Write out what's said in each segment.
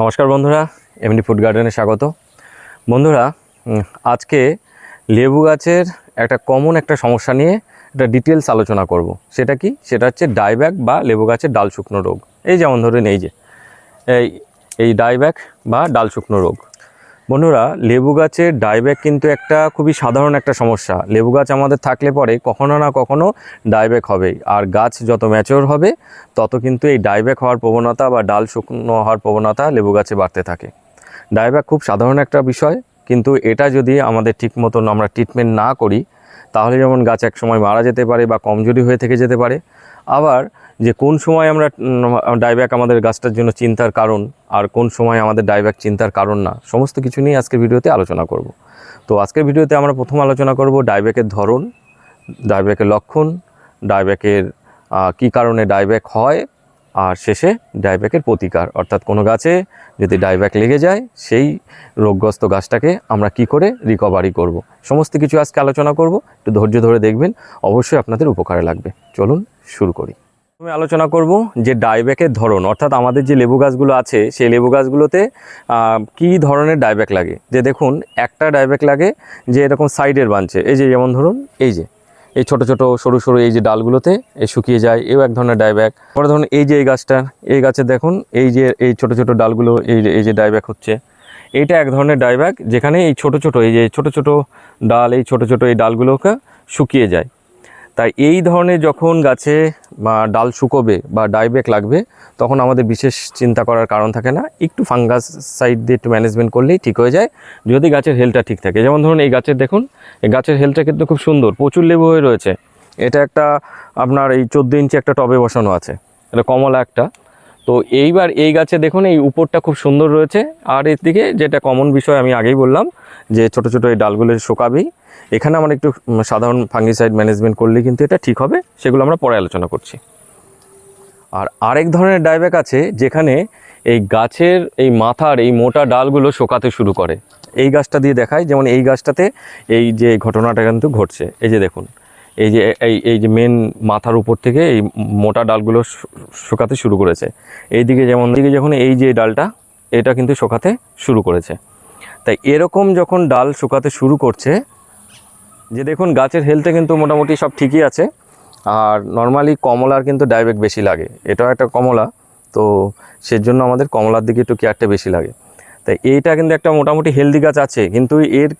নমস্কার বন্ধুরা এমনি ফুড গার্ডেনে স্বাগত। বন্ধুরা আজকে লেবু গাছের একটা কমন একটা সমস্যা নিয়ে একটা ডিটেলস আলোচনা করব। সেটা কি? সেটা হচ্ছে ডাইব্যাক বা লেবু গাছের ডাল শুকনো রোগ। এই যেমন ধরুন এই যে, এই এই ডাইব্যাক বা ডাল শুকনো রোগ। বন্ধুরা, লেবু গাছের ডাইব্যাক কিন্তু একটা খুবই সাধারণ একটা সমস্যা। লেবু গাছ আমাদের থাকলে পরে কখনো না কখনো ডাইব্যাক হবেই। আর গাছ যত ম্যাচিওর হবে, তত কিন্তু এই ডাইব্যাক হওয়ার প্রবণতা বা ডাল শুকনো হওয়ার প্রবণতা লেবু গাছে বাড়তে থাকে। ডাইব্যাক খুব সাধারণ একটা বিষয়, কিন্তু এটা যদি আমাদের ঠিক মতন আমরা ট্রিটমেন্ট না করি, তাহলে যেমন গাছ এক সময় মারা যেতে পারে বা কমজোরি হয়ে থেকে যেতে পারে। আবার যে কোন সময় আমরা ডাইব্যাক আমাদের গাছটার জন্য চিন্তার কারণ আর কোন সময় আমাদের ডাইব্যাক চিন্তার কারণ না, সমস্ত কিছু নিয়ে আজকের ভিডিওতে আলোচনা করব। তো আজকের ভিডিওতে আমরা প্রথম আলোচনা করব ডাইব্যাকের ধরন ডাইব্যাকের লক্ষণ ডাইব্যাকের কী কারণে ডাইব্যাক হয়, আর শেষে ডাইব্যাকের প্রতিকার। অর্থাৎ কোনো গাছে যদি ডাইব্যাক লেগে যায়, সেই রোগগ্রস্ত গাছটাকে আমরা কি করে রিকভারি করব। সমস্ত কিছু আজকে আলোচনা করব, একটু ধৈর্য ধরে দেখবেন, অবশ্যই আপনাদের উপকারে লাগবে। চলুন শুরু করি। আমি আলোচনা করব যে ডাইব্যাকের ধরন, অর্থাৎ আমাদের যে লেবু গাছগুলো আছে, সেই লেবু গাছগুলোতে কী ধরনের ডাইব্যাক লাগে? যে দেখুন, একটা ডাইব্যাক লাগে যে এরকম সাইডের বাঞ্চে। এই যে, যেমন ধরুন, এই যে, এই ছোট ছোট, সরু সরু এই যে ডালগুলোতে এই শুকিয়ে যায়, এও এক ধরনের ডাইব্যাক। পরে ধরুন, এই যে এই গাছটা, এই গাছে দেখুন, এই যে, এই ছোট ছোট ডালগুলো, এই এই যে ডাইব্যাক হচ্ছে। এইটা এক ধরনের ডাইব্যাক যেখানে এই ছোট ছোট, এই যে, ছোট ছোট ডাল, এই ছোট ছোট এই ডালগুলোকে শুকিয়ে যায়। তাই এই ধরনের যখন গাছে ডাল শুকোবে বা ডাইব্যাক লাগবে, তখন আমাদের বিশেষ চিন্তা করার কারণ থাকে না। একটু ফাঙ্গাস সাইড দিয়ে একটু ম্যানেজমেন্ট করলেই ঠিক হয়ে যায়, যদি গাছের হেলটা ঠিক থাকে। যেমন ধরুন এই গাছের দেখুন, এই গাছের হেলটা কিন্তু খুব সুন্দর, প্রচুর লেবু হয়ে রয়েছে। এটা একটা আপনার এই চোদ্দ ইঞ্চি একটা টবে বসানো আছে। এটা কমলা একটা। তো এইবার এই গাছে দেখুন, এই উপরটা খুব সুন্দর রয়েছে। আর এর দিকে যেটা কমন বিষয় আমি আগেই বললাম, যে ছোট ছোট এই ডালগুলো শোকাবেই। এখানে আমার একটু সাধারণ ফাঙ্গিসাইড ম্যানেজমেন্ট করলে কিন্তু এটা ঠিক হবে, সেগুলো আমরা পরে আলোচনা করছি। আর আরেক ধরনের ডাইব্যাক আছে, যেখানে এই গাছের এই মাথার এই মোটা ডালগুলো শোকাতে শুরু করে। এই গাছটা দিয়ে দেখায় যেমন এই গাছটাতে এই যে ঘটনাটা কিন্তু ঘটছে, এই যে দেখুন। এই যে, এই এই যে মেন মাথার উপর থেকে এই মোটা ডালগুলো শুকাতে শুরু করেছে। এইদিকে যেমন দিকে যখন এই যে ডালটা, এটা কিন্তু শুকাতে শুরু করেছে। তাই এরকম যখন ডাল শুকাতে শুরু করছে, যে দেখুন গাছের হেলথে কিন্তু মোটামুটি সব ঠিকই আছে, আর নর্মালি কমলার কিন্তু ডাইবেক বেশি লাগে। এটাও একটা কমলা, তো সেজন্য আমাদের কমলার দিকে একটু কেয়ারটা বেশি লাগে। তাই এইটা কিন্তু একটা মোটামুটি হেলদি গাছ আছে, কিন্তু এর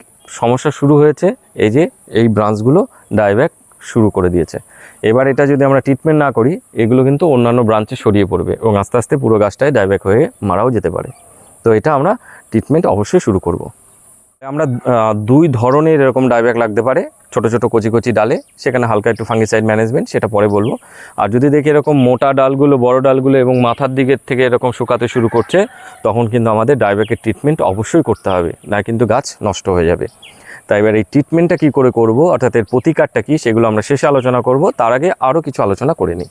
সমস্যা শুরু হয়েছে এই যে, এই ব্রাঞ্চগুলো ডাইব্যাক শুরু করে দিয়েছে। এবার এটা যদি আমরা ট্রিটমেন্ট না করি, এগুলো কিন্তু অন্যান্য ব্রাঞ্চে সরিয়ে পড়বে এবং আস্তে আস্তে পুরো গাছটায় ডাইব্যাক হয়ে মারাও যেতে পারে। তো এটা আমরা ট্রিটমেন্ট অবশ্যই শুরু করব। আমরা দুই ধরনের এরকম ডাইব্যাক লাগতে পারে। ছোট ছোট, কচি কচি ডালে, সেখানে হালকা একটু ফাঙ্গিসাইড ম্যানেজমেন্ট সেটা পরে বলব। আর যদি দেখি এরকম মোটা ডালগুলো, বড় ডালগুলো এবং মাথার দিকের থেকে এরকম শুকাতে শুরু করছে, তখন কিন্তু আমাদের ডাইব্যাকের ট্রিটমেন্ট অবশ্যই করতে হবে। না কিন্তু গাছ নষ্ট হয়ে যাবে। তাই এবার এই ট্রিটমেন্টটা কী করে করব, অর্থাৎ এর প্রতিকারটা কী, সেগুলো আমরা শেষে আলোচনা করব। তার আগে আরও কিছু আলোচনা করে নিই।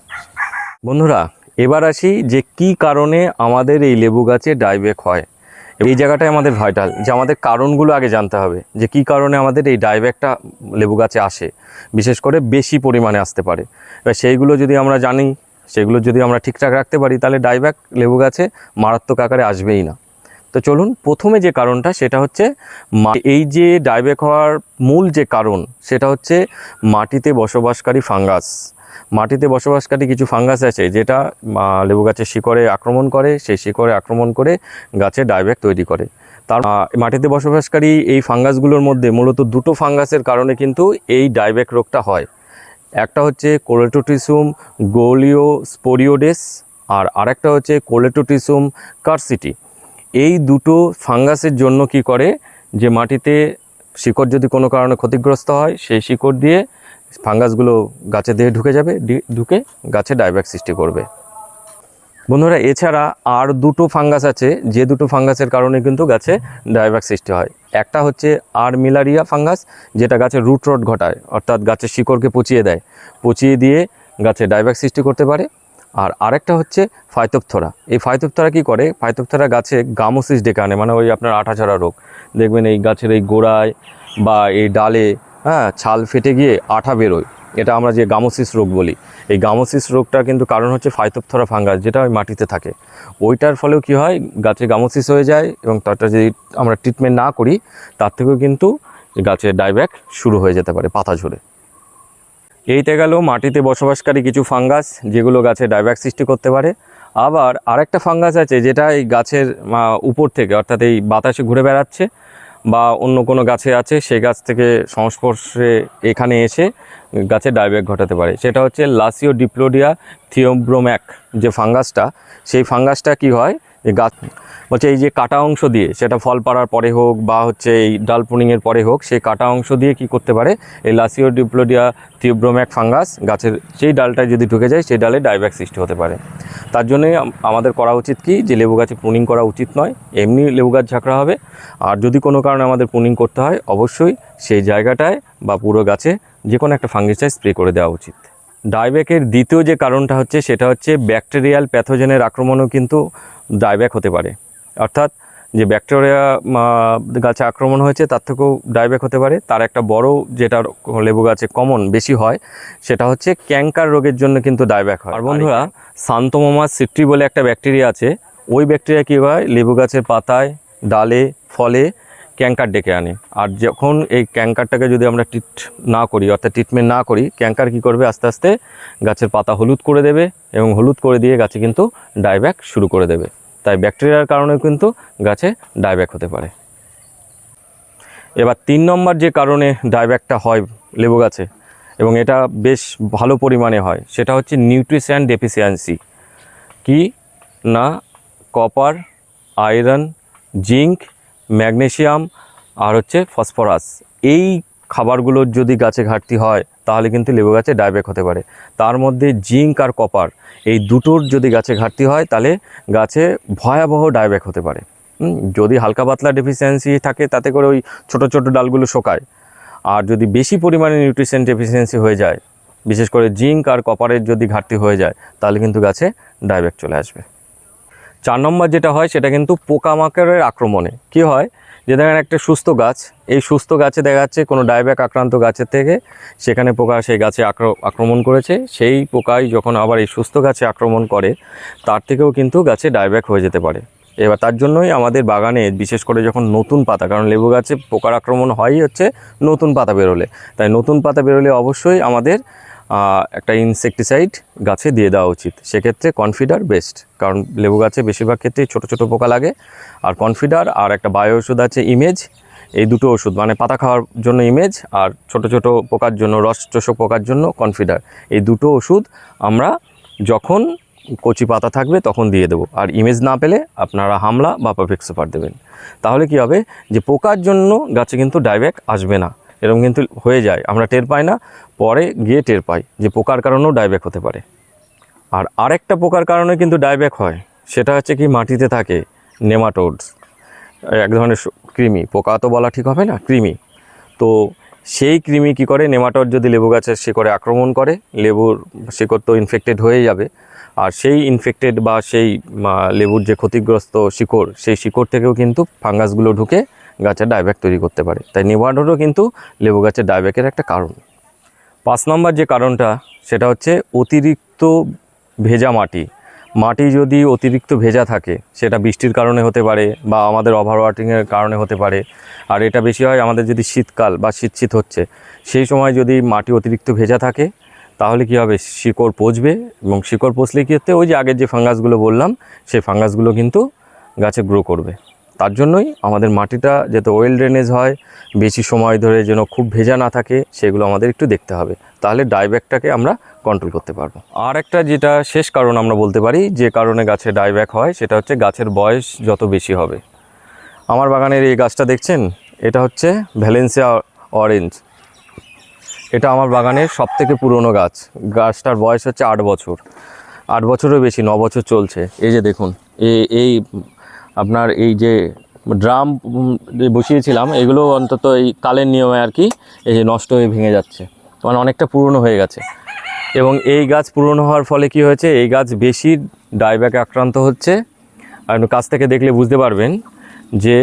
বন্ধুরা, এবার আসি যে কি কারণে আমাদের এই লেবু গাছে ডাইব্যাক হয়। এই জায়গাটাই আমাদের ভাইটাল যে আমাদের কারণগুলো আগে জানতে হবে, যে কি কারণে আমাদের এই ডাইব্যাকটা লেবু গাছে আসে, বিশেষ করে বেশি পরিমাণে আসতে পারে। এবার সেইগুলো যদি আমরা জানি, সেগুলো যদি আমরা ঠিকঠাক রাখতে পারি, তাহলে ডাইব্যাক লেবু গাছে মারাত্মক আকারে আসবেই না। তো চলুন প্রথমে যে কারণটা সেটা হচ্ছে এই যে ডাইব্যাক হওয়ার মূল যে কারণ, সেটা হচ্ছে মাটিতে বসবাসকারী ফাঙ্গাস। মাটিতে বসবাসকারী কিছু ফাঙ্গাস আছে যেটা লেবু গাছের শিকড়ে আক্রমণ করে, সেই শিকড়ে আক্রমণ করে গাছে ডাইব্যাক তৈরি করে। তার মাটিতে বসবাসকারী এই ফাঙ্গাসগুলোর মধ্যে মূলত দুটো ফাঙ্গাসের কারণে কিন্তু এই ডাইব্যাক রোগটা হয়। একটা হচ্ছে কোলেটোটিসুম, গোলিও স্পোরিওডেস, আর আরেকটা হচ্ছে কোলেটোটিসুম কার্সিটি। এই দুটো ফাঙ্গাসের জন্য কি করে? যে মাটিতে শিকড় যদি কোনো কারণে ক্ষতিগ্রস্ত হয়, সেই শিকড় দিয়ে ফাঙ্গাসগুলো গাছে দেহে ঢুকে যাবে ঢুকে গাছে ডাইব্যাক সৃষ্টি করবে। বন্ধুরা, এছাড়া আর দুটো ফাঙ্গাস আছে, যে দুটো ফাঙ্গাসের কারণে কিন্তু গাছে ডাইব্যাক সৃষ্টি হয়। একটা হচ্ছে আর মিলারিয়া ফাঙ্গাস, যেটা গাছে রুট রট ঘটায়, অর্থাৎ গাছের শিকড়কে পচিয়ে দেয়। পচিয়ে দিয়ে গাছে ডাইব্যাক সৃষ্টি করতে পারে। আর আরেকটা হচ্ছে ফাইতোপথরা। এই ফাইতোপথরা কি করে? ফাইতোপথরা গাছে গামোসিস ডেকে আনে মানে ওই আপনার আঠাছাড়া রোগ। দেখবেন এই গাছের এই গোড়ায় বা এই ডালে হ্যাঁ ছাল ফেটে গিয়ে আঠা বেরোয়। এটা আমরা যে গামোসিস রোগ বলি। এই গামোসিস রোগটার কিন্তু কারণ হচ্ছে ফাইতোপথরা ফাঙ্গাস, যেটা ওই মাটিতে থাকে। ওইটার ফলেও কি হয়? গাছে গামোসিস হয়ে যায় এবং তারটা যদি আমরা ট্রিটমেন্ট না করি, তার থেকেও কিন্তু গাছের ডাইব্যাক শুরু হয়ে যেতে পারে পাতা ঝরে। এইতে গেল মাটিতে বসবাসকারী কিছু ফাঙ্গাস, যেগুলো গাছে ডাইব্যাক সৃষ্টি করতে পারে। আবার আরেকটা ফাঙ্গাস আছে যেটা এই গাছের উপর থেকে, অর্থাৎ এই বাতাসে ঘুরে বেড়াচ্ছে বা অন্য কোনো গাছে আছে সেই গাছ থেকে সংস্পর্শে এখানে এসে গাছে ডাইব্যাক ঘটাতে পারে। সেটা হচ্ছে লাসিও ডিপ্লোডিয়া থিওব্রোম্যাক যে ফাঙ্গাসটা, সেই ফাঙ্গাসটা কি হয়? গাছ বলছে এই যে কাটা অংশ দিয়ে, সেটা ফল পাড়ার পরে হোক বা হচ্ছে এই ডাল পুনিংয়ের পরে হোক সেই কাটা অংশ দিয়ে কি করতে পারে? এই লাসিও ডিপ্লোডিয়া থিওব্রোম্যাক ফাঙ্গাস গাছের সেই ডালটায় যদি ঢুকে যায়, সেই ডালে ডাইব্যাক সৃষ্টি হতে পারে। তার জন্যই আমাদের করা উচিত কি যে লেবু গাছে পুনিং করা উচিত নয়, এমনি লেবু গাছ ঝাঁকড়া হবে। আর যদি কোনো কারণে আমাদের পুনিং করতে হয়, অবশ্যই সেই জায়গাটায় বা পুরো গাছে যে কোনো একটা ফাঙ্গিসাইড স্প্রে করে দেওয়া উচিত। ডাইব্যাকের দ্বিতীয় যে কারণটা হচ্ছে, সেটা হচ্ছে ব্যাকটেরিয়াল প্যাথোজেনের আক্রমণও কিন্তু ডাইব্যাক হতে পারে। অর্থাৎ যে ব্যাকটেরিয়া গাছে আক্রমণ হয়েছে, তার থেকেও ডাইব্যাক হতে পারে। তার একটা বড় যেটা লেবু গাছে কমন বেশি হয়, সেটা হচ্ছে ক্যাঙ্কার রোগের জন্য কিন্তু ডাইব্যাক হয়। আর বন্ধুরা সান্তোমোমাস সিট্রি বলে একটা ব্যাকটেরিয়া আছে। ওই ব্যাকটেরিয়া কী হয়? লেবু গাছের পাতায়, ডালে, ফলে ক্যাঙ্কার ডেকে আনে। আর যখন এই ক্যাঙ্কারটাকে যদি আমরা ট্রিট না করি, অর্থাৎ ট্রিটমেন্ট না করি ক্যাঙ্কার কী করবে? আস্তে আস্তে গাছের পাতা হলুদ করে দেবে এবং হলুদ করে দিয়ে গাছে কিন্তু ডাইব্যাক শুরু করে দেবে। তাই ব্যাকটেরিয়ার কারণেও কিন্তু গাছে ডাইব্যাক হতে পারে। এবার তিন নম্বর যে কারণে ডাইব্যাকটা হয় লেবু গাছে, এবং এটা বেশ ভালো পরিমাণে হয়, সেটা হচ্ছে নিউট্রিশন ডেফিসিয়েন্সি কি? না কপার আয়রন জিঙ্ক ম্যাগনেশিয়াম আর হচ্ছে ফসফরাস এই খাবারগুলোর যদি গাছে ঘাটতি হয় তাহলে কিন্তু লেবু গাছে ডাইব্যাক হতে পারে। তার মধ্যে জিঙ্ক আর কপার, এই দুটোর যদি গাছে ঘাটতি হয়, তাহলে গাছে ভয়াবহ ডাইব্যাক হতে পারে। যদি হালকা পাতলা ডেফিসিয়েন্সি থাকে, তাতে করে ওই ছোট ছোট ডালগুলো শোকায়। আর যদি বেশি পরিমাণে নিউট্রিশন ডেফিসিয়েন্সি হয়ে যায়, বিশেষ করে জিঙ্ক আর কপারের যদি ঘাটতি হয়ে যায়, তাহলে কিন্তু গাছে ডাইব্যাক চলে আসবে। চার নম্বর যেটা হয়, সেটা কিন্তু পোকামাকড়ের আক্রমণে। কি হয়? যে দেখেন একটা সুস্থ গাছ, এই সুস্থ গাছে দেখা যাচ্ছে কোনো ডায়ব্যাক আক্রান্ত গাছের থেকে সেখানে পোকা সেই গাছে আক্র- আক্রমণ করেছে। সেই পোকাই যখন আবার এই সুস্থ গাছে আক্রমণ করে, তার থেকেও কিন্তু গাছে ডায়ব্যাক হয়ে যেতে পারে। এবার তার জন্যই আমাদের বাগানে, বিশেষ করে যখন নতুন পাতা, কারণ লেবু গাছে পোকার আক্রমণ হয়ই হচ্ছে নতুন পাতা বেরোলে। তাই নতুন পাতা বেরোলে অবশ্যই আমাদের একটা ইনসেকটিসাইড গাছে দিয়ে দেওয়া উচিত। সেক্ষেত্রে কনফিডার বেস্ট কারণ লেবু গাছে বেশিরভাগ ক্ষেত্রেই ছোটো ছোটো পোকা লাগে। আর কনফিডার আর একটা বায়ো ওষুধ আছে ইমেজ এই দুটো ওষুধ মানে পাতা খাওয়ার জন্য ইমেজ আর ছোট ছোট পোকার জন্য রস চোষক পোকার জন্য কনফিডার এই দুটো ওষুধ আমরা যখন কচি পাতা থাকবে তখন দিয়ে দেবো। আর ইমেজ না পেলে আপনারা হামলা বা পারফেক্ট সুপার দেবেন। তাহলে কি হবে? যে পোকার জন্য গাছে কিন্তু ডাইব্যাক আসবে না। এরকম কিন্তু হয়ে যায়। আমরা টের পাই না, পরে গিয়ে টের পাই যে পোকার কারণেও ডাইব্যাক হতে পারে। আর আরেকটা পোকার কারণে কিন্তু ডাইব্যাক হয়, সেটা হচ্ছে কি মাটিতে থাকে নেমাটোডস। এক ধরনের কৃমি, পোকা তো বলা ঠিক হবে না, কৃমি। তো সেই কৃমি কি করে, নেমাটোড যদি লেবু গাছের শিকড়ে আক্রমণ করে, লেবুর শিকড় তো ইনফেক্টেড হয়ে যাবে। আর সেই ইনফেক্টেড বা সেই লেবুর যে ক্ষতিগ্রস্ত শিকড়, সেই শিকড় থেকেও কিন্তু ফাঙ্গাসগুলো ঢুকে গাছের ডাইব্যাক তৈরি করতে পারে। তাই নেমাটোডও কিন্তু লেবু গাছের ডাইব্যাকের একটা কারণ। পাঁচ নম্বর যে কারণটা, সেটা হচ্ছে অতিরিক্ত ভেজা মাটি। মাটি যদি অতিরিক্ত ভেজা থাকে, সেটা বৃষ্টির কারণে হতে পারে বা আমাদের ওভার ওয়াটারিংয়ের কারণে হতে পারে। আর এটা বেশি হয় আমাদের যদি শীতকাল বা শীত শীত হচ্ছে, সেই সময় যদি মাটি অতিরিক্ত ভেজা থাকে, তাহলে কী হবে? শিকড় পচবে এবং শিকড় পচলে কী হচ্ছে? ওই যে আগের যে ফাঙ্গাসগুলো বললাম, সেই ফাঙ্গাসগুলো কিন্তু গাছে গ্রো করবে। তার জন্যই আমাদের মাটিটা যাতে ওয়েল ড্রেনেজ হয়, বেশি সময় ধরে যেন খুব ভেজা না থাকে, সেগুলো আমাদের একটু দেখতে হবে। তাহলে ডাইব্যাকটাকে আমরা কন্ট্রোল করতে পারব। আর একটা যেটা শেষ কারণ আমরা বলতে পারি, যে কারণে গাছে ডাইব্যাক হয়, সেটা হচ্ছে গাছের বয়স যত বেশি হবে। আমার বাগানের এই গাছটা দেখছেন? এটা হচ্ছে ভ্যালেন্সিয়া অরেঞ্জ এটা আমার বাগানের সব থেকে পুরনো গাছ। গাছটার বয়স হচ্ছে আট বছর। আট বছরও বেশি, ন বছর চলছে। এই যে দেখুন এই আপনার এই যে ড্রাম বসিয়েছিলাম, এগুলো অন্তত এই কালের নিয়মে আর কি এই যে নষ্ট হয়ে ভেঙে যাচ্ছে। মানে অনেকটা পুরনো হয়ে গেছে। এবং এই গাছ পুরনো হওয়ার ফলে কি হয়েছে? এই গাছ বেশি ডাইব্যাকে আক্রান্ত হচ্ছে। আর কাছ থেকে দেখলে বুঝতে পারবেন যে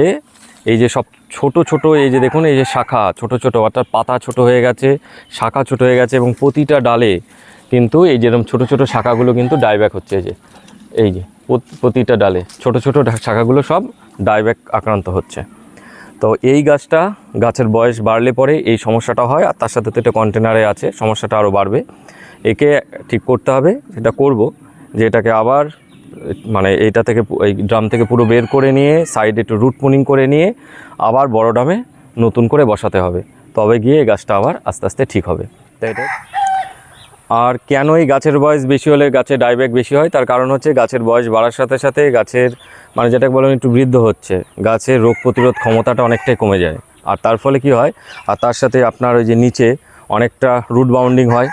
এই যে সব ছোট ছোট এই যে দেখুন, এই যে শাখা, ছোট ছোট, অর্থাৎ পাতা ছোট হয়ে গেছে, শাখা ছোট হয়ে গেছে এবং প্রতিটা ডালে কিন্তু এই যেরকম ছোট ছোট শাখাগুলো কিন্তু ডাইব্যাক হচ্ছে এই যে এই যে। প্রতিটা ডালে। ছোট ছোট শাখাগুলো সব ডাইব্যাক আক্রান্ত হচ্ছে। তো এই গাছটা গাছের বয়স বাড়লে পরে এই সমস্যাটা হয়, আর তার সাথে তো এটা কন্টেনারে আছে, সমস্যাটা আরও বাড়বে। একে ঠিক করতে হবে, সেটা করব, যে এটাকে আবার মানে এইটা থেকে এই ড্রাম থেকে পুরো বের করে নিয়ে সাইডে একটু রুট পুনিং করে নিয়ে, আবার বড় ড্রামে নতুন করে বসাতে হবে। তবে গিয়ে গাছটা আবার আস্তে আস্তে ঠিক হবে। তাই এটা আর কেন এই গাছের বয়স বেশি হলে গাছে ডাইব্যাক বেশি হয়? তার কারণ হচ্ছে গাছের বয়স বাড়ার সাথে সাথে গাছের মানে যেটাকে বলেন একটু বৃদ্ধ হচ্ছে। গাছের রোগ প্রতিরোধ ক্ষমতাটা অনেকটাই কমে যায়। আর তার ফলে কি হয়? আর তার সাথে আপনার ওই যে নিচে অনেকটা রুট বাউন্ডিং হয়।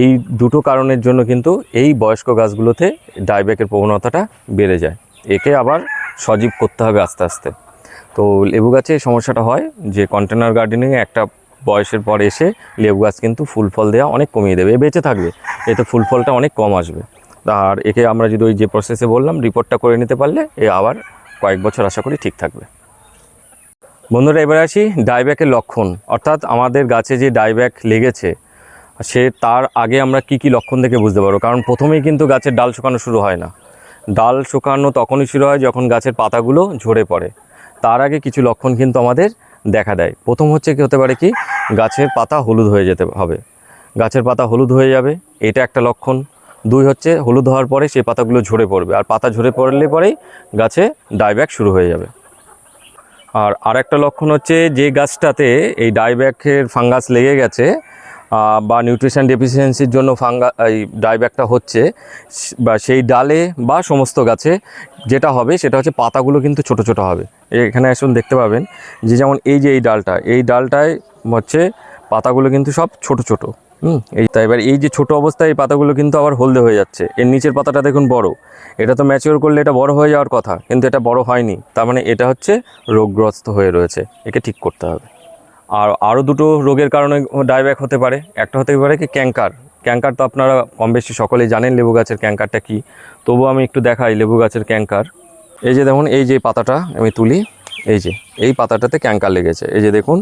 এই দুটো কারণের জন্য কিন্তু এই বয়স্ক গাছগুলোতে ডাইব্যাকের প্রবণতাটা বেড়ে যায়। একে আবার সজীব করতে হবে আস্তে আস্তে। তো লেবু গাছে এই সমস্যাটা হয় যে কন্টেনার গার্ডেনিংয়ে একটা বয়সের পর এসে লেবু গাছ কিন্তু ফুল ফল দেওয়া অনেক কমিয়ে দেবে বেঁচে থাকবে, এতে ফুল ফলটা অনেক কম আসবে। আর একে আমরা যদি ওই যে প্রসেসে বললাম রিপোর্টটা করে নিতে পারলে এ আবার কয়েক বছর আশা করি ঠিক থাকবে। বন্ধুরা, এবার আসি ডাইব্যাকের লক্ষণ। অর্থাৎ আমাদের গাছে যে ডাইব্যাক লেগেছে, সে তার আগে আমরা কি কি লক্ষণ দেখে বুঝতে পারব? কারণ প্রথমেই কিন্তু গাছের ডাল শুকানো শুরু হয় না। ডাল শুকানো তখনই শুরু হয় যখন গাছের পাতাগুলো ঝরে পড়ে। তার আগে কিছু লক্ষণ কিন্তু আমাদের দেখা দেয়। প্রথম হচ্ছে কি হতে পারে কি, গাছের পাতা হলুদ হয়ে যেতে হবে। গাছের পাতা হলুদ হয়ে যাবে, এটা একটা লক্ষণ। দুই হচ্ছে, হলুদ হওয়ার পরে সেই পাতাগুলো ঝরে পড়বে, আর পাতা ঝরে পড়লে পরেই গাছে ডাইব্যাক শুরু হয়ে যাবে। আর আরেকটা লক্ষণ হচ্ছে, যে গাছটাতে এই ডাইব্যাকের ফাঙ্গাস লেগে গেছে বা নিউট্রিশন ডেফিসিয়েন্সির জন্য ফাঙ্গা, এই ডাইব্যাকটা হচ্ছে বা সেই ডালে বা সমস্ত গাছে যেটা হবে সেটা হচ্ছে পাতাগুলো কিন্তু ছোট ছোট হবে। এখানে আসুন দেখতে পাবেন যে যেমন এই যে এই ডালটা, এই ডালটায় হচ্ছে পাতাগুলো কিন্তু সব ছোট ছোট, হুম? এই তাই এবার এই যে ছোট অবস্থায় এই পাতাগুলো কিন্তু আবার হলদে হয়ে যাচ্ছে। এর নিচের পাতাটা দেখুন বড়। এটা তো ম্যাচিওর করলে এটা বড় হয়ে যাওয়ার কথা, কিন্তু এটা বড় হয়নি। তার মানে এটা হচ্ছে রোগগ্রস্ত হয়ে রয়েছে। একে ঠিক করতে হবে। আর আরও দুটো রোগের কারণে ডাইব্যাক হতে পারে। একটা হতে পারে কি ক্যাঙ্কার ক্যাঙ্কার তো আপনারা কম বেশি সকলেই জানেন লেবু গাছের ক্যাঙ্কারটা কী। তবুও আমি একটু দেখাই লেবু গাছের ক্যাঙ্কার এই যে দেখুন, এই যে পাতাটা আমি তুলি, এই যে, এই পাতাটাতে ক্যাঙ্কার লেগেছে। এই যে দেখুন,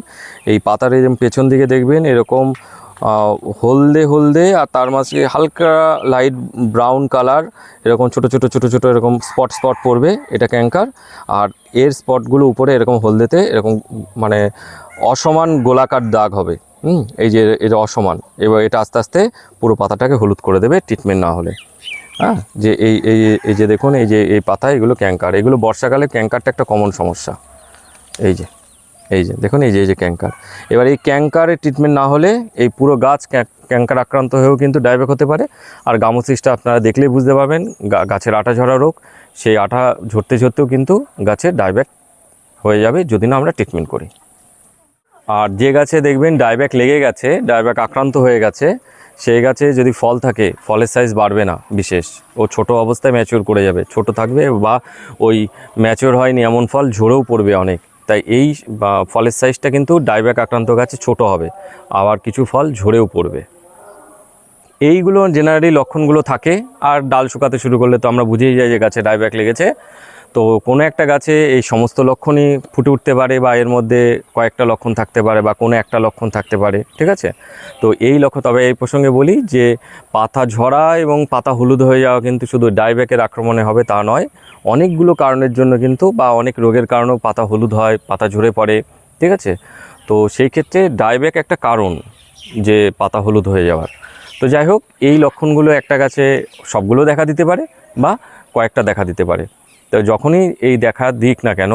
এই পাতার এই পেছন দিকে দেখবেন, এরকম হলদে হলদে আর তার মাঝে হালকা লাইট ব্রাউন কালার এরকম ছোট ছোট ছোট ছোট এরকম স্পট স্পট পড়বে এটা ক্যাঙ্কার আর এর স্পটগুলো উপরে এরকম হলদেতে এরকম মানে অসমান গোলাকার দাগ হবে। হুম, এই যে এটা অসমান। এবার এটা আস্তে আস্তে পুরো পাতাটাকে হলুদ করে দেবে ট্রিটমেন্ট না হলে। হ্যাঁ যে এই এই এই যে দেখুন, এই যে এই পাতা এগুলো ক্যাঙ্কার এগুলো বর্ষাকালে ক্যাঙ্কারটা একটা কমন সমস্যা। এই যে। এই যে, দেখুন এই যে এই যে ক্যাঙ্কার এবার এই ক্যাঙ্কারের ট্রিটমেন্ট না হলে এই পুরো গাছ ক্যাঁ- ক্যাঙ্কার আক্রান্ত হয়েও কিন্তু ডায়বেক হতে পারে। আর গামোসিসটা আপনারা দেখলেই বুঝতে পারবেন গাছের আটা ঝরা রোগ, সেই আটা ঝরতে ঝরতেও কিন্তু গাছের ডায়বেক হয়ে যাবে যদি না আমরা ট্রিটমেন্ট করি। আর যে গাছে দেখবেন ডায়ব্যাক লেগে গেছে ডায়ব্যাক আক্রান্ত হয়ে গেছে, সেই গাছে যদি ফল থাকে, ফলের সাইজ বাড়বে না বিশেষ। ও ছোট অবস্থায় ম্যাচিওর করে যাবে। ছোট থাকবে বা ওই ম্যাচিওর হয়নি এমন ফল, ঝরেও পড়বে অনেক। তাই এই, বা ফলের সাইজটা কিন্তু ডাইব্যাক আক্রান্ত গাছে ছোট হবে, আবার কিছু ফল ঝরেও পড়বে। এইগুলো জেনারেলি লক্ষণগুলো থাকে, আর ডাল শুকাতে শুরু করলে তো আমরা বুঝেই যাই যে গাছে ডাইব্যাক লেগেছে। তো কোনো একটা গাছে এই সমস্ত লক্ষণই ফুটে উঠতে পারে বা এর মধ্যে কয়েকটা লক্ষণ থাকতে পারে বা কোনো একটা লক্ষণ থাকতে পারে, ঠিক আছে? তো এই লক্ষ্য, তবে এই প্রসঙ্গে বলি যে পাতা ঝরা এবং পাতা হলুদ হয়ে যাওয়া কিন্তু শুধু ডাইব্যাকের আক্রমণে হবে তা নয়, অনেকগুলো কারণের জন্য কিন্তু বা অনেক রোগের কারণেও পাতা হলুদ হয়, পাতা ঝরে পড়ে, ঠিক আছে? তো সেই ক্ষেত্রে ডাইব্যাক একটা কারণ যে পাতা হলুদ হয়ে যাওয়ার। তো যাই হোক, এই লক্ষণগুলো একটা গাছে সবগুলো দেখা দিতে পারে বা কয়েকটা দেখা দিতে পারে। তো যখনই এই দেখা দিক না কেন,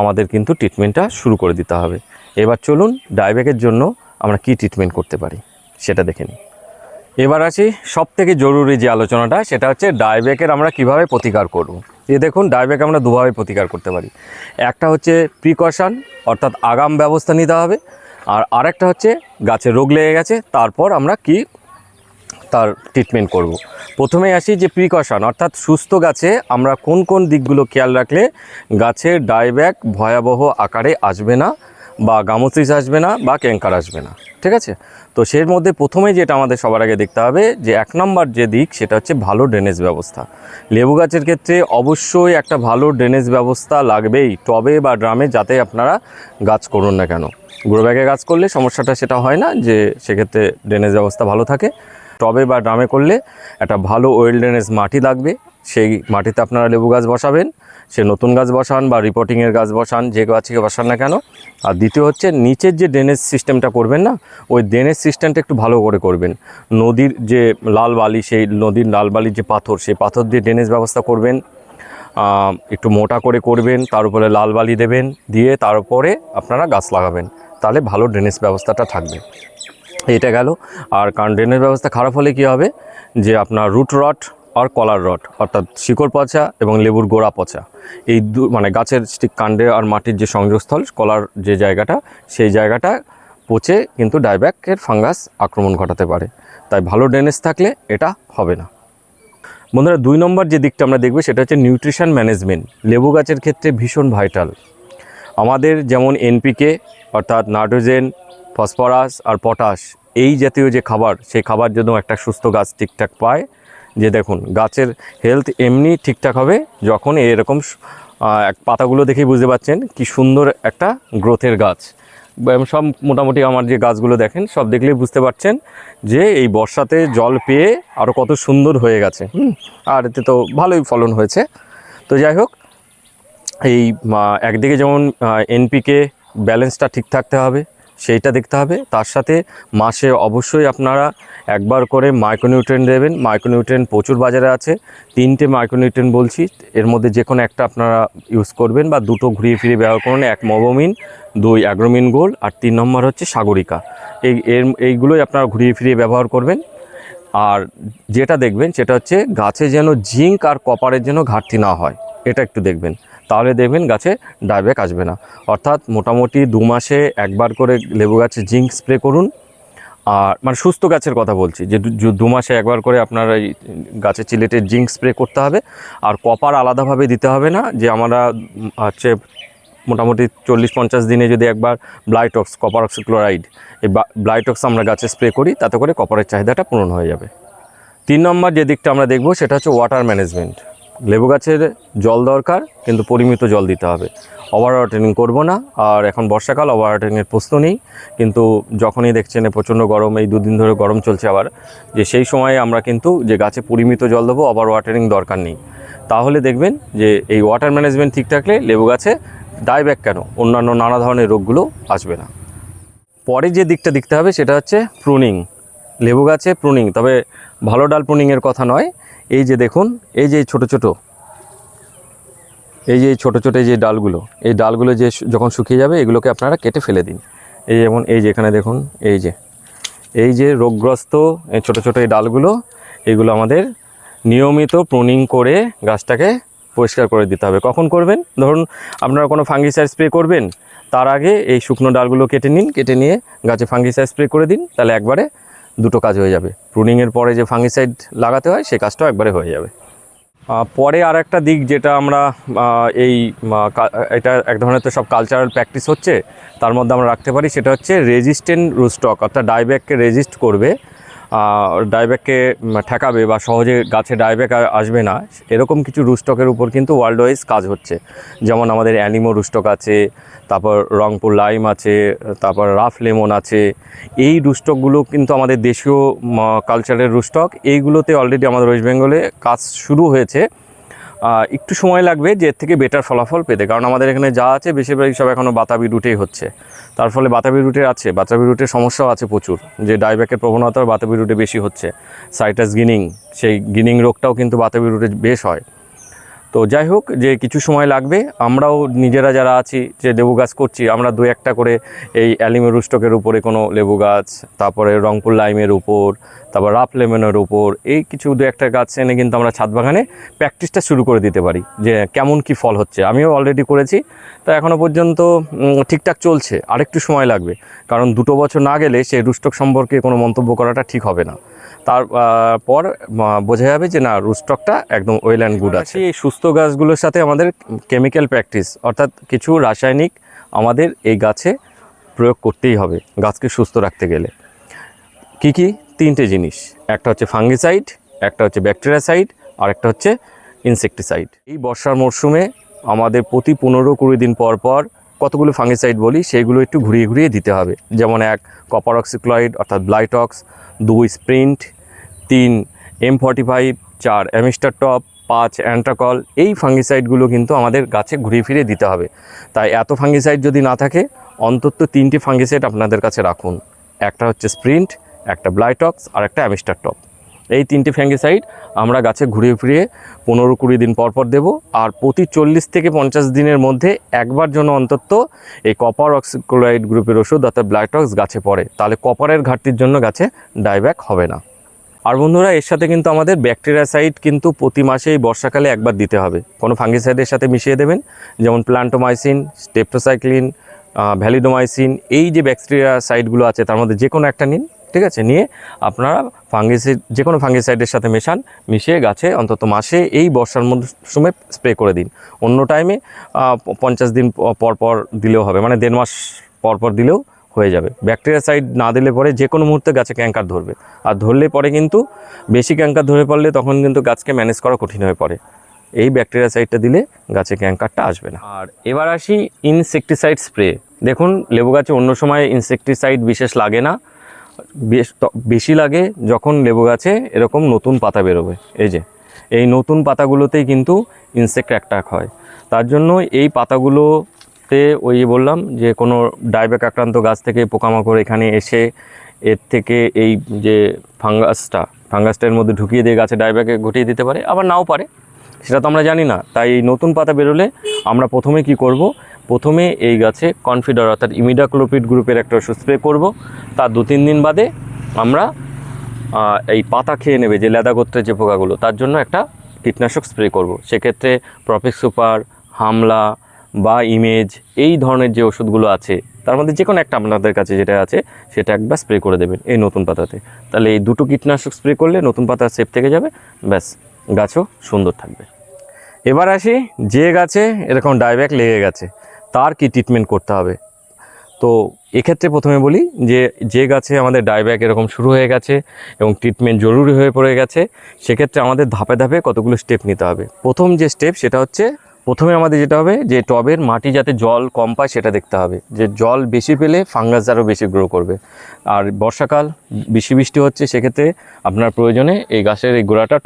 আমাদের কিন্তু ট্রিটমেন্টটা শুরু করে দিতে হবে। এবার চলুন ডায়বেকের জন্য আমরা কি ট্রিটমেন্ট করতে পারি, সেটা দেখে নিই। এবার আসি সব থেকে জরুরি যে আলোচনাটা, সেটা হচ্ছে ডায়বেকের আমরা কীভাবে প্রতিকার করব। এই দেখুন ডায়বেক আমরা দুভাবে প্রতিকার করতে পারি। একটা হচ্ছে প্রিকশন অর্থাৎ আগাম ব্যবস্থা নিতে হবে, আর আরেকটা হচ্ছে গাছে রোগ লেগে গেছে, তারপর আমরা কি তার ট্রিটমেন্ট করব। প্রথমে আসি যে প্রিকশন অর্থাৎ সুস্থ গাছে আমরা কোন কোন দিকগুলো খেয়াল রাখলে গাছের ডাইব্যাক ভয়াবহ আকারে আসবে না বা গামোসিস আসবে না বা ক্যাঙ্কার আসবে না, ঠিক আছে? তো সের মধ্যে প্রথমে যেটা আমাদের সবার আগে দেখতে হবে যে এক নম্বর যে দিক সেটা হচ্ছে ভালো ড্রেনেজ ব্যবস্থা। লেবু গাছের ক্ষেত্রে অবশ্যই একটা ভালো ড্রেনেজ ব্যবস্থা লাগবেই, টবে বা ড্রামে যাতে আপনারা গাছ করুন না কেন। গ্রো ব্যাগে গাছ করলে সমস্যাটা সেটা হয় না যে সেক্ষেত্রে ড্রেনেজ ব্যবস্থা ভালো থাকে। টবে বা ড্রামে করলে একটা ভালো ওয়েল ড্রেনেজ মাটি লাগবে। সেই মাটিতে আপনারা লেবু গাছ বসাবেন, সে নতুন গাছ বসান বা রিপোর্টিংয়ের গাছ বসান, যে গাছকে বসান না কেন। আর দ্বিতীয় হচ্ছে, নিচের যে ড্রেনেজ সিস্টেমটা করবেন না, ওই ড্রেনেজ সিস্টেমটা একটু ভালো করে করবেন। নদীর যে লাল বালি, সেই নদীর লাল বালির যে পাথর, সেই পাথর দিয়ে ড্রেনেজ ব্যবস্থা করবেন। একটু মোটা করে করবেন, তার উপরে লাল বালি দেবেন, দিয়ে তার উপরে আপনারা গাছ লাগাবেন। তাহলে ভালো ড্রেনেজ ব্যবস্থাটা থাকবে। এটা গেল। আর কারণ ড্রেনের ব্যবস্থা খারাপ হলে কী হবে? যে আপনার রুট রট আর কলার রট অর্থাৎ শিকড় পচা এবং লেবুর গোড়া পচা। এই দু মানে গাছের ঠিক কাণ্ডে আর মাটির যে সংযোগস্থল, কলার যে জায়গাটা, সেই জায়গাটা পচে কিন্তু ডাইব্যাকের ফাঙ্গাস আক্রমণ ঘটাতে পারে। তাই ভালো ড্রেনেজ থাকলে এটা হবে না। বন্ধুরা, দুই নম্বর যে দিকটা আমরা দেখব, সেটা হচ্ছে নিউট্রিশন ম্যানেজমেন্ট লেবু গাছের ক্ষেত্রে ভীষণ ভাইটাল আমাদের যেমন এনপিকে অর্থাৎ নাইট্রোজেন ফসফরাস আর পটাশ, এই জাতীয় যে খাবার, সেই খাবার যেন একটা সুস্থ গাছ ঠিকঠাক পায়। যে দেখুন, গাছের হেলথ এমনি ঠিকঠাক হবে, যখন এরকম এক পাতাগুলো দেখেই বুঝতে পারছেন কি সুন্দর একটা গ্রোথের গাছ। সব মোটামুটি আমার যে গাছগুলো দেখেন, সব দেখলেই বুঝতে পারছেন যে এই বর্ষাতে জল পেয়ে আরও কত সুন্দর হয়ে গেছে। আর এতে তো ভালোই ফলন হয়েছে। তো যাই হোক, এই একদিকে যেমন এনপিকে ব্যালেন্সটা ঠিক থাকতে হবে সেইটা দেখতে হবে। তার সাথে মাসে অবশ্যই আপনারা একবার করে মাইক্রোনিউট্রেন দেবেন। মাইক্রোনিউট্রেন প্রচুর বাজারে আছে। তিনটে মাইক্রোনিউট্রেন বলছি। এর মধ্যে যে কোনো একটা আপনারা ইউজ করবেন বা দুটো ঘুরিয়ে ফিরিয়ে ব্যবহার করুন। এক মবোমিন, দুই অ্যাগ্রোমিন গোল্ড আর তিন নম্বর হচ্ছে সাগরিকা। এই, এর, এইগুলোই আপনারা ঘুরিয়ে ফিরিয়ে ব্যবহার করবেন। আর যেটা দেখবেন সেটা হচ্ছে গাছে যেন জিঙ্ক আর কপারের যেন ঘাটতি না হয়। এটা একটু দেখবেন। তাহলে দেখবেন গাছে ডাইব্যাক আসবে না। অর্থাৎ মোটামুটি দু মাসে একবার করে লেবু গাছে জিঙ্ক স্প্রে করুন। আর মানে সুস্থ গাছের কথা বলছি, যে দু- মাসে একবার করে আপনার এই গাছের চিলেটে জিঙ্ক স্প্রে করতে হবে। আর কপার আলাদাভাবে দিতে হবে না, যে আমরা হচ্ছে মোটামুটি চল্লিশ পঞ্চাশ দিনে যদি একবার ব্লাইটক্স কপার অক্সিক্লোরাইড এই ব্লাইটক্স আমরা গাছে স্প্রে করি, তাতে করে কপারের চাহিদাটা পূরণ হয়ে যাবে। তিন নম্বর যে দিকটা আমরা দেখব, সেটা হচ্ছে ওয়াটার ম্যানেজমেন্ট লেবু গাছের জল দরকার, কিন্তু পরিমিত জল দিতে হবে। ওভার ওয়াটারিং করব না, আর এখন বর্ষাকাল ওভার ওয়াটারিংয়ের প্রশ্ন নেই। কিন্তু যখনই দেখছেন প্রচণ্ড গরম, এই দুদিন ধরে গরম চলছে আবার, যে সেই সময়ে আমরা কিন্তু যে গাছে পরিমিত জল দেবো ওভার ওয়াটারিং দরকার নেই। তাহলে দেখবেন যে এই ওয়াটার ম্যানেজমেন্ট ঠিক থাকলে লেবু গাছে ডাইব্যাক কেন? অন্যান্য নানা ধরনের রোগগুলো আসবে না। পরে যে দিকটা দেখতে হবে, সেটা হচ্ছে প্রুনিং লেবু গাছে প্রুনিং তবে ভালো ডাল প্রুনিংয়ের কথা নয়। এই যে দেখুন, এই যে ছোট ছোট, এই যে ছোট ছোট যে ডালগুলো, এই ডালগুলো যে যখন শুকিয়ে যাবে, এগুলোকে আপনারা কেটে ফেলে দিন। এই যেমন এই যে এখানে দেখুন, এই যে এই যে রোগগ্রস্ত এই ছোট ছোট এই ডালগুলো, এগুলো আমাদের নিয়মিত প্রুনিং করে গাছটাকে পরিষ্কার করে দিতে হবে। কখন করবেন? ধরুন আপনারা কোনো ফাঙ্গিসাইড স্প্রে করবেন, তার আগে এই শুকনো ডালগুলো কেটে নিন, কেটে নিয়ে গাছে ফাঙ্গিসাইড স্প্রে করে দিন, তাহলে একবারে দুটো কাজ হয়ে যাবে। প্রুনিংয়ের পরে যে ফাঙ্গিসাইড লাগাতে হয় সে কাজটাও একবারে হয়ে যাবে। পরে আর একটা দিক যেটা আমরা এই এটা এক ধরনের তো সব কালচারাল প্র্যাকটিস হচ্ছে, তার মধ্যে আমরা রাখতে পারি, সেটা হচ্ছে রেজিস্ট্যান্ট রুস্টক অর্থাৎ ডাইব্যাককে রেজিস্ট করবে। ডাইব্যাককে ঠেকাবে বা সহজে গাছে ডাইব্যাক আসবে না, এরকম কিছু রুস্টকের উপর কিন্তু ওয়ার্ল্ড ওয়াইজ কাজ হচ্ছে। যেমন আমাদের অ্যানিমো রুস্টক আছে, তারপর রংপুর লাইম আছে, তারপর রাফ লেমন আছে। এই রুস্টকগুলো কিন্তু আমাদের দেশীয় কালচারের রুস্টক এইগুলোতে অলরেডি আমাদের ওয়েস্ট বেঙ্গলে কাজ শুরু হয়েছে। একটু সময় লাগবে যে থেকে বেটার ফলাফল পেতে। কারণ আমাদের এখানে যা আছে বেশিরভাগ সব এখনও বাতাবি রুটেই হচ্ছে। তার ফলে বাতাবি রুটে আছে, বাতাবি রুটের সমস্যাও আছে প্রচুর। যে ডাইব্যাকের প্রবণতা বাতাবি রুটে বেশি হচ্ছে। সাইটাস গিনিং সেই গিনিং রোগটাও কিন্তু বাতাবি রুটে বেশ হয়। তো যাই হোক, যে কিছু সময় লাগবে, আমরাও নিজেরা যারা আছি যে লেবু গাছ করছি, আমরা দু একটা করে এই অ্যালিমে রুস্টকের উপরে কোনো লেবু গাছ, তারপরে রংপুর লাইমের উপর, তারপর রাফ লেমনের উপর, এই কিছু দু একটা গাছ এনে কিন্তু আমরা ছাদ বাগানে প্র্যাকটিসটা শুরু করে দিতে পারি, যে কেমন কি ফল হচ্ছে। আমিও অলরেডি করেছি, তা এখনও পর্যন্ত ঠিকঠাক চলছে, আরেকটু সময় লাগবে, কারণ দুটো বছর না গেলে সেই রুস্টক সম্পর্কে কোনো মন্তব্য করাটা ঠিক হবে না। তার আহ, পর বোঝা যাবে যে না রুস্টকটা একদম ওয়েল অ্যান্ড গুড আছে। এই সুস্থ গাছগুলোর সাথে আমাদের কেমিক্যাল প্র্যাকটিস অর্থাৎ কিছু রাসায়নিক আমাদের এই গাছে প্রয়োগ করতেই হবে গাছকে সুস্থ রাখতে গেলে। কি কি? তিনটে জিনিস। একটা হচ্ছে ফাঙ্গিসাইড একটা হচ্ছে ব্যাকটেরিয়াসাইড আর একটা হচ্ছে ইনসেকটিসাইড এই বর্ষার মরশুমে আমাদের প্রতি পনেরো কুড়ি দিন পর পর কতগুলো ফাঙ্গিসাইড বলি সেইগুলো একটু ঘুরিয়ে ঘুরিয়ে দিতে হবে। যেমন এক কপার অক্সিক্লয়েড অর্থাৎ ব্লাইটক্স দুই স্প্রিন্ট তিন এম ফর্টি ফাইভ চার অ্যামিস্টার টপ পাঁচ অ্যান্ট্রাকল এই ফাঙ্গিসাইডগুলো কিন্তু আমাদের গাছে ঘুরিয়ে ফিরিয়ে দিতে হবে। তাই এত ফাঙ্গিসাইড যদি না থাকে, অন্তত তিনটি ফাঙ্গিসাইড আপনাদের কাছে রাখুন। একটা হচ্ছে স্প্রিন্ট একটা ব্লাইটক্স আর একটা অ্যামিস্টার টপ এই তিনটি ফ্যাঙ্গিসাইড আমরা গাছে ঘুরিয়ে ফিরিয়ে পনেরো কুড়ি দিন পর পর দেবো, আর প্রতি চল্লিশ থেকে পঞ্চাশ দিনের মধ্যে একবার জন্য অন্তত এই কপার অক্সিক্লোরাইড গ্রুপের ওষুধ অর্থাৎ ব্লাইটক্স গাছে পড়ে, তাহলে কপারের ঘাটতির জন্য গাছে ডাইব্যাক হবে না। আর বন্ধুরা, এর সাথে কিন্তু আমাদের ব্যাকটেরিয়াসাইড কিন্তু প্রতি মাসেই বর্ষাকালে একবার দিতে হবে। কোনো ফাঙ্গিসাইডের সাথে মিশিয়ে দেবেন, যেমন প্লান্টোমাইসিন স্টেপটোসাইক্লিন ভ্যালিডোমাইসিন এই যে ব্যাকটেরিয়া সাইডগুলো আছে, তার মধ্যে যে কোনো একটা নিন, ঠিক আছে? নিয়ে আপনারা ফাঙ্গিসাইড যে কোনো ফাঙ্গিসাইডের সাথে মেশান, মিশিয়ে গাছে অন্তত মাসে এই বর্ষার মরশুমে স্প্রে করে দিন। অন্য টাইমে পঞ্চাশ দিন পর পর দিলেও হবে মানে দেড় মাস পর পর দিলেও হয়ে যাবে। ব্যাকটেরিয়া সাইড না দিলে পরে যে কোনো মুহূর্তে গাছে ক্যাঙ্কার ধরবে। আর ধরলে পরে কিন্তু বেশি ক্যাঙ্কার ধরে পড়লে তখন কিন্তু গাছকে ম্যানেজ করা কঠিন হয়ে পড়ে। এই ব্যাকটেরিয়া সাইডটা দিলে গাছে ক্যাঙ্কারটা আসবে না। আর এবার আসি ইনসেকটিসাইড স্প্রে দেখুন, লেবু গাছে অন্য সময় ইনসেকটিসাইড বিশেষ লাগে না। বেশ বেশি লাগে যখন লেবু গাছে এরকম নতুন পাতা বেরোবে। এই যে, এই নতুন পাতাগুলোতেই কিন্তু ইনসেক্ট অ্যাটাক হয়। তার জন্য এই পাতাগুলোতে ওই বললাম যে কোনো ডাইব্যাক আক্রান্ত গাছ থেকে পোকামাকড় এখানে এসে এর থেকে এই যে ফাঙ্গাসটা, ফাঙ্গাসটার মধ্যে ঢুকিয়ে দিয়ে গাছে ডাইব্যাকে ঘটিয়ে দিতে পারে, আবার নাও পারে। সেটা তো আমরা জানি না। তাই নতুন পাতা বেরোলে আমরা প্রথমে কি করব? প্রথমে এই গাছে কনফিডার অর্থাৎ ইমিডাক্লোপিড গ্রুপের একটা ওষুধ স্প্রে করব। তার দু তিন দিন বাদে আমরা এই পাতা খেয়ে নেবে যে লেদা গোত্রের যে পোকাগুলো, তার জন্য একটা কীটনাশক স্প্রে করব। সেক্ষেত্রে প্রফেক্ট সুপার হামলা বা ইমেজ এই ধরনের যে ওষুধগুলো আছে, তার মধ্যে যে কোনো একটা আপনাদের কাছে যেটা আছে, সেটা একবার স্প্রে করে দেবেন এই নতুন পাতাতে। তাহলে এই দুটো কীটনাশক স্প্রে করলে নতুন পাতা সেফ থেকে যাবে, ব্যাস, গাছও সুন্দর থাকবে। এবার আসি, যে গাছে, এরকম ডাইব্যাক লেগে গেছে, তার কি ট্রিটমেন্ট করতে হবে? তো এক্ষেত্রে প্রথমে বলি যে যে গাছে আমাদের ডাইব্যাক এরকম শুরু হয়ে গেছে এবং ট্রিটমেন্ট জরুরি হয়ে পড়ে গেছে, সেক্ষেত্রে আমাদের ধাপে ধাপে কতগুলো স্টেপ নিতে হবে। প্রথম যে স্টেপ সেটা হচ্ছে প্রথমে আমাদের যেটা হবে যে টবের মাটি যাতে জল কম পায় সেটা দেখতে হবে। যে জল বেশি পেলে ফাঙ্গাস আরও বেশি গ্রো করবে। আর বর্ষাকাল বেশি বৃষ্টি হচ্ছে সেক্ষেত্রে আপনার প্রয়োজনে এই গাছের এই গোড়াটা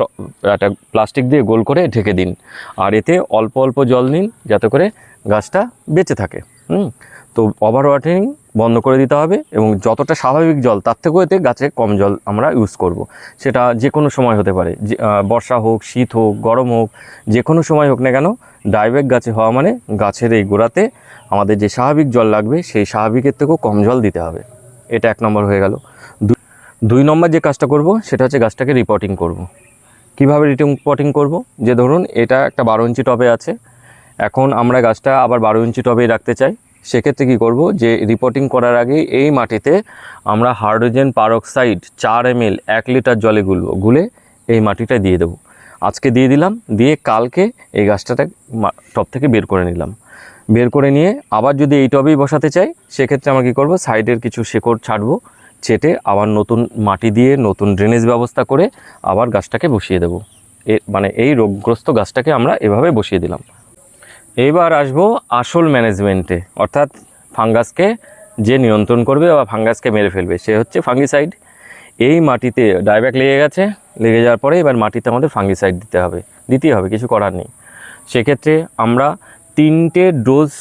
একটা প্লাস্টিক দিয়ে গোল করে ঢেকে দিন। আর এতে অল্প অল্প জল নিন যাতে করে গাছটা বেঁচে থাকে। হুম? তো ওভার ওয়াটারিং বন্ধ করে দিতে হবে এবং যতটা স্বাভাবিক জল, তার থেকেও এতে গাছে কম জল আমরা ইউজ করব। সেটা যে কোনো সময় হতে পারে বর্ষা হোক, শীত হোক, গরম হোক, যে কোনো সময় হোক না কেন ডাইব্যাক গাছে হওয়া মানে গাছের এই গোড়াতে আমাদের যে স্বাভাবিক জল লাগবে, সেই স্বাভাবিকের থেকেও কম জল দিতে হবে। এটা এক নম্বর হয়ে গেল। দুই নম্বর যে কাজটা করব, সেটা হচ্ছে গাছটাকে রিপোর্টিং করব। কীভাবে রিপোর্টিং করব? যে ধরুন, এটা একটা বারো ইঞ্চি টবে আছে। এখন আমরা গাছটা আবার বারো ইঞ্চি টবেই রাখতে চাই। সেক্ষেত্রে কী করব যে রিপোর্টিং করার আগে এই মাটিতে আমরা হাইড্রোজেন পারক্সাইড চার এম এল এক লিটার জলে গুলব, গুলে এই মাটিটা দিয়ে দেবো। আজকে দিয়ে দিলাম, দিয়ে কালকে এই গাছটাতে মা- টব থেকে বের করে নিলাম। বের করে নিয়ে আবার যদি এই টবেই বসাতে চাই, সেক্ষেত্রে আমরা কী করব, সাইডের কিছু শেকড় ছাড়বো, ছেটে আবার নতুন মাটি দিয়ে নতুন ড্রেনেজ ব্যবস্থা করে আবার গাছটাকে বসিয়ে দেবো। এ মানে এই রোগগ্রস্ত গাছটাকে আমরা এভাবে বসিয়ে দিলাম। এইবার আসব আসল ম্যানেজমেন্টে অর্থাৎ ফাঙ্গাসকে যে নিয়ন্ত্রণ করবে বা ফাঙ্গাসকে মেরে ফেলবে, সে হচ্ছে ফাঙ্গিসাইড এই মাটিতে ডাইব্যাক লেগে গেছে, লেগে যাওয়ার পরে এবার মাটিতে আমাদের ফাঙ্গিসাইড দিতে হবে, দিতেই হবে, কিছু করার নেই। সেক্ষেত্রে আমরা তিনটে ডোজ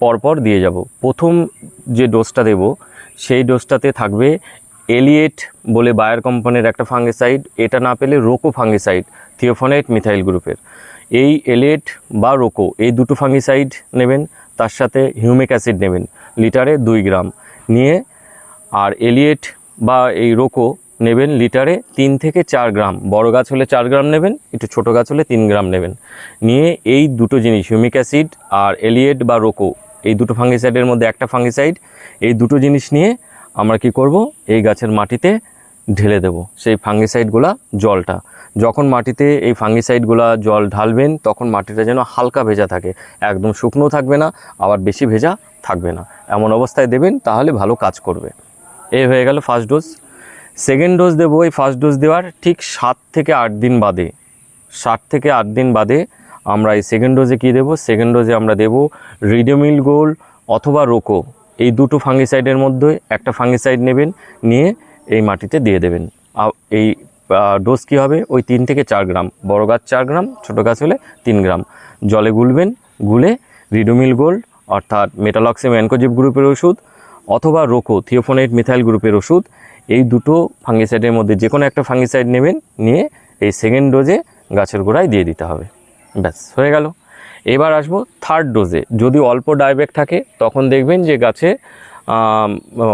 পরপর দিয়ে যাব। প্রথম যে ডোজটা দেব, সেই ডোজটাতে থাকবে এলিয়েট বলে বায়ার কোম্পানির একটা ফাঙ্গিসাইড এটা না পেলে রোকো ফাঙ্গিসাইড থিওফোনাইট মিথাইল গ্রুপের এই এলিয়েট বা রোকো, এই দুটো ফাঙ্গিসাইড নেবেন, তার সাথে হিউমিক অ্যাসিড নেবেন, লিটারে দুই গ্রাম। নিয়ে আর এলিয়েট বা এই রোকো নেবেন লিটারে তিন থেকে চার গ্রাম। বড় গাছ হলে চার গ্রাম নেবেন, একটু ছোট গাছ হলে তিন গ্রাম নেবেন। নিয়ে এই দুটো জিনিস হিউমিক অ্যাসিড আর এলিয়েট বা রোকো, এই দুটো ফাঙ্গিসাইডের মধ্যে একটা ফাঙ্গিসাইড এই দুটো জিনিস নিয়ে আমরা কি করব? এই গাছের মাটিতে ঢেলে দেব, সেই ফাঙ্গিসাইডগুলা জলটা। যখন মাটিতে এই ফাঙ্গিসাইডগুলা জল ঢালবেন, তখন মাটিটা যেন হালকা ভেজা থাকে। একদম শুকনো থাকবে না, আবার বেশি ভেজা থাকবে না। এমন অবস্থায় দেবেন, তাহলে ভালো কাজ করবে। এই হয়ে গেল ফার্স্ট ডোজ সেকেন্ড ডোজ দেবো এই ফার্স্ট ডোজ দেওয়ার ঠিক সাত থেকে আট দিন বাদে। ষাট থেকে আট দিন বাদে আমরা এই সেকেন্ড ডোজে কী দেবো? সেকেন্ড ডোজে আমরা দেবো রিডোমিল গোল অথবা রোকো এই দুটো ফাঙ্গিসাইডের মধ্যে একটা ফাঙ্গিসাইড নেবেন, নিয়ে এই মাটিতে দিয়ে দেবেন। এই ডোজ কী হবে? ওই তিন থেকে চার গ্রাম। বড় গাছ চার গ্রাম, ছোটো গাছ হলে তিন গ্রাম। জলে গুলবেন, গুলে রিডোমিল গোল্ড, অর্থাৎ মেটালক্সিম অ্যানকোজিভ গ্রুপের ওষুধ অথবা রোকো থিওফোনেট মিথাইল গ্রুপের ওষুধ। এই দুটো ফাঙ্গিসাইডের মধ্যে যে কোনো একটা ফাঙ্গিসাইড নেবেন, নিয়ে এই সেকেন্ড ডোজে গাছের গোড়ায় দিয়ে দিতে হবে। ব্যাস, হয়ে গেল। এবার আসব থার্ড ডোজে যদি অল্প ডায়বেক থাকে, তখন দেখবেন যে গাছে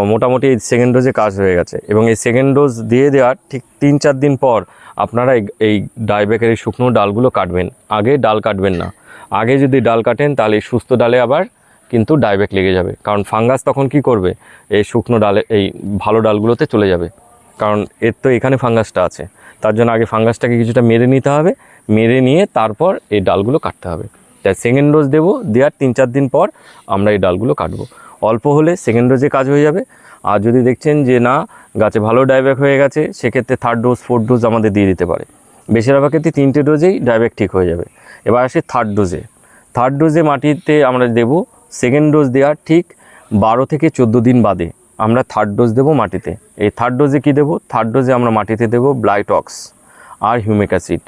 মোটামুটি এই সেকেন্ড ডোজে কাজ হয়ে গেছে। এবং এই সেকেন্ড ডোজ দিয়ে দেওয়ার ঠিক তিন চার দিন পর আপনারা এই- ডায়বেকের এই শুকনো ডালগুলো কাটবেন। আগে ডাল কাটবেন না। আগে যদি ডাল কাটেন, তাহলে এই সুস্থ ডালে আবার কিন্তু ডায়বেক লেগে যাবে। কারণ ফাঙ্গাস তখন কি করবে? এই শুকনো ডালে, এই ভালো ডালগুলোতে চলে যাবে। কারণ এর তো এখানে ফাঙ্গাসটা আছে। তার জন্য আগে ফাঙ্গাসটাকে কিছুটা মেরে নিতে হবে। মেরে নিয়ে তারপর এই ডালগুলো কাটতে হবে। তাই সেকেন্ড ডোজ দেবো। দেওয়ার তিন চার দিন পর আমরা এই ডালগুলো কাটবো। অল্প হলে সেকেন্ড ডোজে কাজ হয়ে যাবে। আর যদি দেখছেন যে না, গাছে ভালো ডায়ব্যাক হয়ে গেছে, সেক্ষেত্রে থার্ড ডোজ ফোর্থ ডোজ আমাদের দিয়ে দিতে পারে। বেশিরভাগ ক্ষেত্রে তিনটে ডোজেই ডায়ব্যাক ঠিক হয়ে যাবে। এবার আসি থার্ড ডোজে থার্ড ডোজে মাটিতে আমরা দেবো সেকেন্ড ডোজ দেওয়ার ঠিক বারো থেকে চোদ্দ দিন বাদে আমরা থার্ড ডোজ দেবো মাটিতে। এই থার্ড ডোজে কী দেবো? থার্ড ডোজে আমরা মাটিতে দেবো ব্লাইটক্স আর হিউমিক অ্যাসিড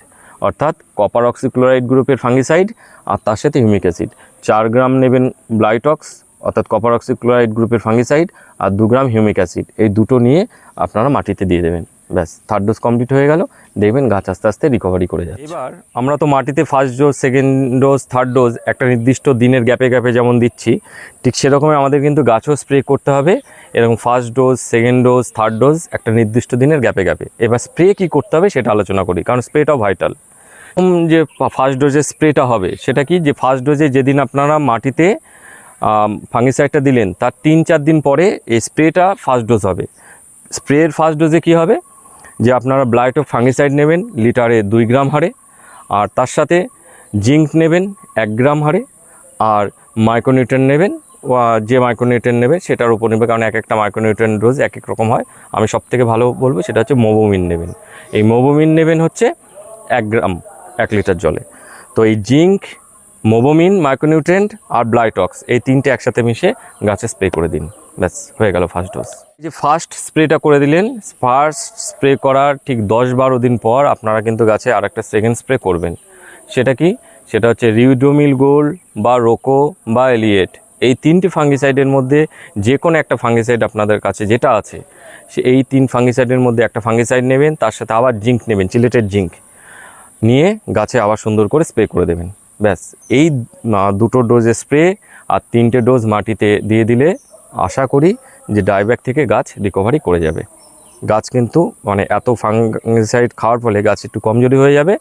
অর্থাৎ কপার অক্সিক্লোরাইড গ্রুপের ফাঙ্গিসাইড আর তার সাথে হিউমিক অ্যাসিড চার গ্রাম নেবেন ব্লাইটক্স অর্থাৎ কপার অক্সিক্লোরাইড গ্রুপের ফাঙ্গিসাইড আর দু গ্রাম হিউমিক অ্যাসিড এই দুটো নিয়ে আপনারা মাটিতে দিয়ে দেবেন। ব্যাস থার্ড ডোজ কমপ্লিট হয়ে গেল। দেখবেন গাছ আস্তে আস্তে রিকভারি করে যাচ্ছে। এবার আমরা তো মাটিতে first dose second dose third dose একটা নির্দিষ্ট দিনের গ্যাপে গ্যাপে যেমন দিচ্ছি, ঠিক সেরকমই আমাদের কিন্তু গাছও স্প্রে করতে হবে। এরকম first dose second dose third dose একটা নির্দিষ্ট দিনের গ্যাপে গ্যাপে এবার স্প্রে কী করতে হবে সেটা আলোচনা করি, কারণ স্প্রেটাও ভাইটাল যে ফার্স্ট ডোজের স্প্রেটা হবে, সেটা কি? যে ফার্স্ট ডোজে যেদিন আপনারা মাটিতে ফাঙ্গিসাইডটা দিলেন, তার তিন চার দিন পরে এই স্প্রেটা ফার্স্ট ডোজ হবে। স্প্রের ফার্স্ট ডোজে কি হবে? যে আপনারা ব্লাইট অফ ফাঙ্গিসাইড নেবেন লিটারে দুই গ্রাম হারে আর তার সাথে জিঙ্ক নেবেন, এক গ্রাম হারে আর মাইক্রোনিউট্রেন নেবেন যে মাইক্রোনিউট্রেন নেবে, সেটার উপর নেবে, কারণ এক একটা মাইক্রোনিউট্রেন ডোজ এক এক রকম হয়। আমি সব থেকে ভালো বলব সেটা হচ্ছে মোবোমিন নেবেন। এই মোবোমিন নেবেন হচ্ছে এক গ্রাম, এক লিটার জলে। তো এই জিঙ্ক মোবোমিন মাইক্রোনিউট্রেন্ট আর ব্লাইটক্স এই তিনটে একসাথে মিশে গাছে স্প্রে করে দিন। ব্যাস, হয়ে গেল ফার্স্ট ডোজ এই যে ফার্স্ট স্প্রেটা করে দিলেন ফার্স্ট স্প্রে করার ঠিক দশ বারো দিন পর আপনারা কিন্তু গাছে আর একটা সেকেন্ড স্প্রে করবেন। সেটা কি? সেটা হচ্ছে রিউডোমিল গোল্ড বা রোকো বা এলিয়েট এই তিনটি ফাঙ্গিসাইডের মধ্যে যে কোনো একটা ফাঙ্গিসাইড আপনাদের কাছে যেটা আছে, সে এই তিন ফাঙ্গিসাইডের মধ্যে একটা ফাঙ্গিসাইড নেবেন, তার সাথে আবার জিঙ্ক নেবেন চিলেটেড জিঙ্ক। নিয়ে গাছে আবার সুন্দর করে স্প্রে করে দেবেন। ব্যাস, এই দুটো ডোজে স্প্রে আর তিনটে ডোজ মাটিতে দিয়ে দিলে আশা করি যে ডাইব্যাক থেকে গাছ রিকভারি করে যাবে। গাছ কিন্তু মানে এত ফাঙ্গিসাইড খাওয়ার ফলে গাছ একটু কমজোরি হয়ে যাবে।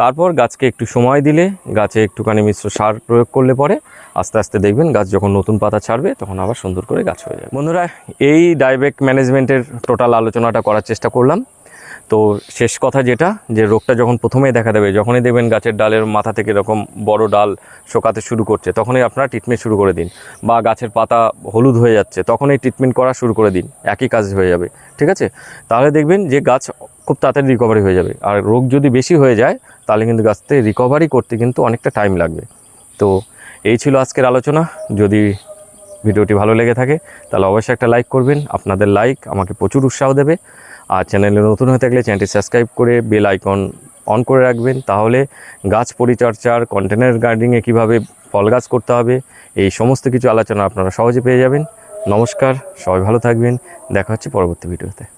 তারপর গাছকে একটু সময় দিলে, গাছে একটুখানি মিশ্র সার প্রয়োগ করলে পরে আস্তে আস্তে দেখবেন গাছ যখন নতুন পাতা ছাড়বে, তখন আবার সুন্দর করে গাছ হয়ে যাবে। বন্ধুরা, এই ডাইব্যাক ম্যানেজমেন্টের টোটাল আলোচনাটা করার চেষ্টা করলাম। তো শেষ কথা যেটা, যে রোগটা যখন প্রথমেই দেখা দেবে, যখনই দেখবেন গাছের ডালের মাথা থেকে এরকম বড় ডাল শোকাতে শুরু করছে, তখনই আপনারা ট্রিটমেন্ট শুরু করে দিন। বা গাছের পাতা হলুদ হয়ে যাচ্ছে, তখনই ট্রিটমেন্ট করা শুরু করে দিন, একই কাজ হয়ে যাবে, ঠিক আছে? তাহলে দেখবেন যে গাছ খুব তাড়াতাড়ি রিকভারি হয়ে যাবে। আর রোগ যদি বেশি হয়ে যায়, তাহলে কিন্তু গাছতে রিকভারি করতে কিন্তু অনেকটা টাইম লাগবে। তো এই ছিল আজকের আলোচনা। যদি ভিডিওটি ভালো লেগে থাকে, তাহলে অবশ্যই একটা লাইক করবেন। আপনাদের লাইক আমাকে প্রচুর উৎসাহ দেবে। আর চ্যানেলে নতুন হয়ে থাকলে চ্যানেলটি সাবস্ক্রাইব করে বেল আইকন অন করে রাখবেন। তাহলে গাছ পরিচর্যার, কন্টেনার গার্ডেনিংয়ে কীভাবে ফল গাছ করতে হবে, এই সমস্ত কিছু আলোচনা আপনারা সহজে পেয়ে যাবেন। নমস্কার, সবাই ভালো থাকবেন। দেখা হচ্ছে পরবর্তী ভিডিওতে।